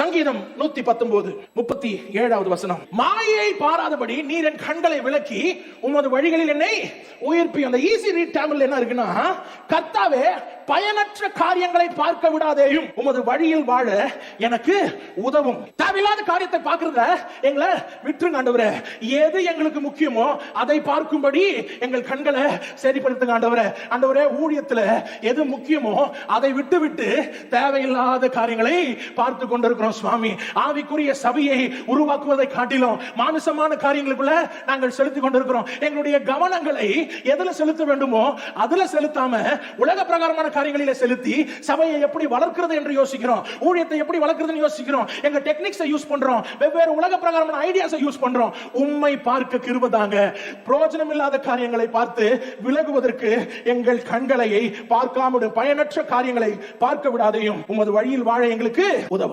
சங்கீதம் நூத்தி பத்தொன்பது முப்பத்தி ஏழாவது வசனம். மாயை பாராதபடி நீர் என் கண்களை விளக்கி உமது வழிகளில் என்னை உயிர்ப்பி. அந்த ஈஸி ரீட் டேபிள் என்ன இருக்குன்னா கர்த்தாவே பயனற்ற காரியங்களை பார்க்க விடாதேயும் உமது வழியில் வாழ எனக்கு உதவும். தேவையில்லாத காரியத்தை பார்க்கறத எங்களை விட்டுருங்க ஆண்டவரே. எது எங்களுக்கு முக்கியமோ அதை பார்க்கும்படி எங்கள் கண்களை சரிப்படுத்துங்க ஆண்டவரே. ஆண்டவரே ஊழியத்துல எது முக்கியமோ அதை விட்டு விட்டு தேவையில்லாத காரியங்களை பார்த்து கொண்டிருக்கிறோம் சுவாமி. ஆவிக்குரிய சபையை உருவாக்குவதை காட்டிலும் மாமிசமான காரியங்களுக்குள்ள நாங்கள் செலுத்திக் கொண்டிருக்கிறோம். எங்களுடைய கவனங்களை எதுல செலுத்த வேண்டுமோ அதுல செலுத்தாம உலக பிரகாரமான காரியங்களில செலுத்தி சபையை எப்படி வளர்க்கிறது என்று யோசிக்கிறோம். ஊழியத்தை எப்படி வளர்க்கிறதுன்னு யோசிக்கிறோம். எங்க டெக்னிக்ஸை யூஸ் பண்றோம். வெவ்வேறு உலக பிரகாரமான ஐடியாஸை யூஸ் பண்றோம். உண்மை பார்க்க கிருபதாங்க. பிரயோஜனம் இல்லாத காரியங்களை பார்த்து விலகுவதற்கு எங்கள் கண்களை பார்க்காம பயனற்ற காரியங்களை பார்க்க விடாதையும் உமது வழியில் வாழ எங்களுக்கு உதவும்.